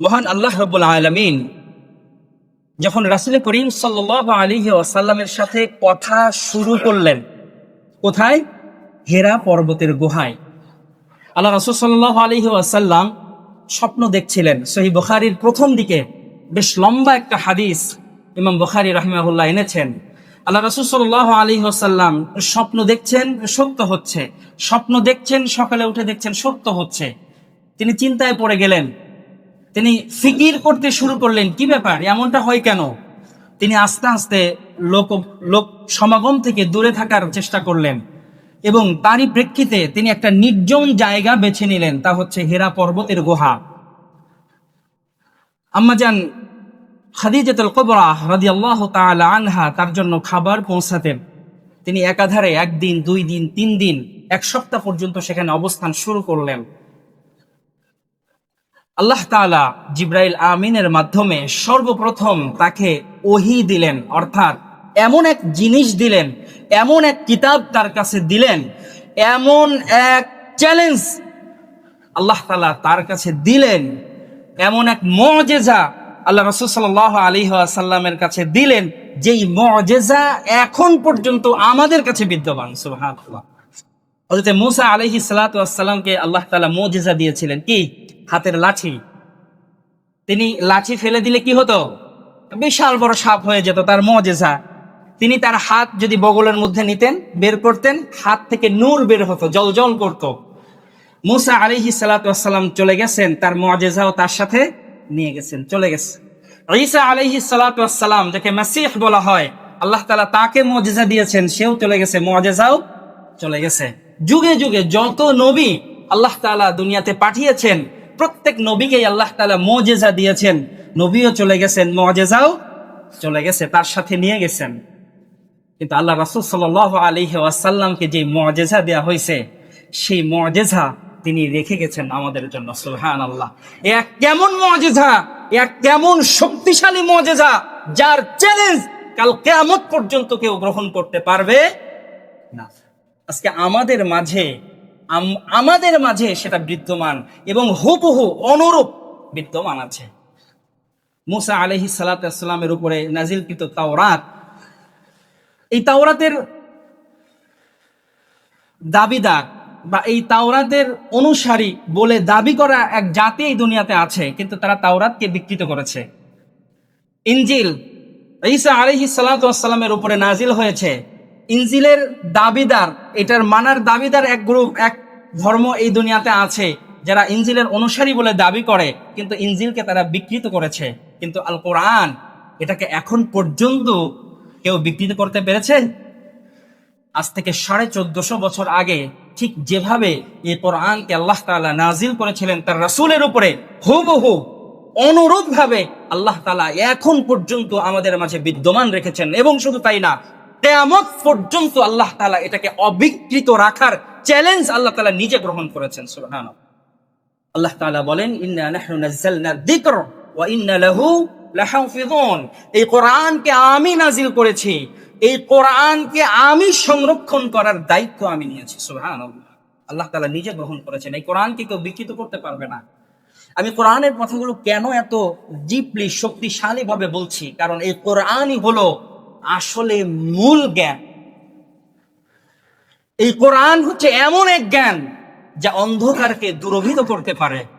মহান আল্লাহ রব্বুল আলমিন যখন রাসুল করিম সাল্লাহ আলী ওয়াসাল্লামের সাথে কথা শুরু করলেন, কোথায়? হেরা পর্বতের গুহায়। আল্লাহ রসুল সাল্লাহ আলী ওয়াসাল্লাম স্বপ্ন দেখছিলেন সহি বখারির প্রথম দিকে বেশ লম্বা একটা হাদিস ইমাম বখারি রহমাহুল্লাহ এনেছেন। আল্লাহ রসুল সাল্লাহ আলী ওসাল্লাম স্বপ্ন দেখছেন, সত্য হচ্ছে। স্বপ্ন দেখছেন, সকালে উঠে দেখছেন, সত্য হচ্ছে। তিনি চিন্তায় পড়ে গেলেন তিনি ফিকির করতে শুরু করলেন। কি ব্যাপার? এমনটা হয় কেন? তিনি আস্তে আস্তে লোক লোক সমাগম থেকে দূরে থাকার চেষ্টা করলেন এবং তারই প্রেক্ষিতে তিনি একটা নির্জন জায়গা বেছে নিলেন, তা হচ্ছে হেরা পর্বতের গুহা। আম্মাজান খাদিজাতুল কবরা রাদিয়াল্লাহু তাআলা আনহা তার জন্য খাবার পৌঁছাতেন। তিনি একাধারে একদিন, দুই দিন, তিন দিন, এক সপ্তাহ পর্যন্ত সেখানে অবস্থান শুরু করলেন। আল্লাহ তাআলা জিব্রাইল আমিনের মাধ্যমে সর্বপ্রথম তাকে ওহি দিলেন, অর্থাৎ এমন এক জিনিস দিলেন, এমন এক কিতাব তার কাছে দিলেন, এমন এক চ্যালেঞ্জ আল্লাহ তালা তার কাছে দিলেন, এমন এক মজেজা আল্লাহ রসুল সাল্লাহ আলী সাল্লামের কাছে দিলেন, যেই মজেজা এখন পর্যন্ত আমাদের কাছে বিদ্যমান, সুবহানাল্লাহ। হজরত মুসা আলহি আল্লাহ তালা মজেজা দিয়েছিলেন কি? হাতের লাঠি। তিনি লাঠি ফেলে দিলে কি হতো? বিশাল বড় সাপ হয়ে যেত তার মজেজা। তিনি তার হাত যদি বগলের মধ্যে নিতেন, বের করতেন, হাত থেকে নূর বের হতো জল জল করত। মুসা আলিহি সালাতাম চলে গেছেন, তার মজেজাও তার সাথে নিয়ে গেছেন, চলে গেছে। ঈসা আলহি সালাতাম যাকে মাসিহ বলা হয়, আল্লাহ তালা তাকে মজেজা দিয়েছেন, সেও চলে গেছে, মজেজাও চলে গেছে। যুগে যুগে যত নবী আল্লাহ তালা দুনিয়াতে পাঠিয়েছেন প্রত্যেক নবীকেই আল্লাহ তালা মজেজা দিয়েছেন। নবীও চলে গেছেন, মজেজাও চলে গেছে, তার সাথে নিয়ে গেছেন। কিন্তু আল্লাহ রাসুল সাল আলহি ওয়াসাল্লামকে যে মজেজা দেওয়া হয়েছে, সেই মজেজা তিনি রেখে গেছেন আমাদের জন্য সুলহান আল্লাহ এক কেমন মজেজা, এক কেমন শক্তিশালী মজেজা, যার চ্যালেঞ্জ কাল কেমত পর্যন্ত কেউ গ্রহণ করতে পারবে না। আজকে আমাদের মাঝে আমাদের মাঝে সেটা বিদ্যমান এবং হুবহু অনুরূপ বিদ্যমান আছে। মুসা আলহি সালাতামের উপরে নাজিলকৃত তাওরাত, এই তাওরাতের দাবিদার বা এই তাওরাতের অনুসারী বলে দাবি করা এক জাতি এই দুনিয়াতে আছে, কিন্তু তারা তাওরাতকে বিকৃত করেছে। ইঞ্জিল ঈসা আলহি সালাতামের উপরে নাজিল হয়েছে। ইঞ্জিলের দাবিদার, এটার মানার দাবিদার এক গ্রুপ, এক ধর্ম এই দুনিয়াতে আছে, যারা ইঞ্জিলের অনুসারী বলে দাবি করে, কিন্তু ইঞ্জিলকে তারা বিকৃত করেছে। কিন্তু আল কোরআন এটাকে এখন পর্যন্ত কেউ বিকৃত করতে পেরেছে? আজ থেকে সাড়ে চোদ্দশো বছর আগে ঠিক যেভাবে এই কোরআনকে আল্লাহ তালা নাজিল করেছিলেন, তার রাসুলের উপরে হুবহু অনুরূপ ভাবে আল্লাহ তালা এখন পর্যন্ত আমাদের মাঝে বিদ্যমান রেখেছেন, এবং শুধু তাই না কেয়ামত পর্যন্ত আল্লাহ তালা এটাকে অবিকৃত রাখার চ্যালেঞ্জ আল্লাহ তালা নিজে গ্রহণ করেছেন সুবহান আল্লাহ তালা বলেন এই কোরআনকে আমি নাজিল করেছি, এই কোরআনকে আমি সংরক্ষণ করার দায়িত্ব আমি নিয়েছি, সুবহানাল্লাহ। আল্লাহ তালা নিজে গ্রহণ করেছেন, এই কোরআনকে কেউ বিকৃত করতে পারবে না। আমি কোরআনের কথাগুলো কেন এত ডিপলি শক্তিশালী ভাবে বলছি? কারণ এই কোরআনই হলো আসলে মূল জ্ঞান। এই কোরআন হচ্ছে এমন এক জ্ঞান যা অন্ধকারকে দুরভিত করতে পারে।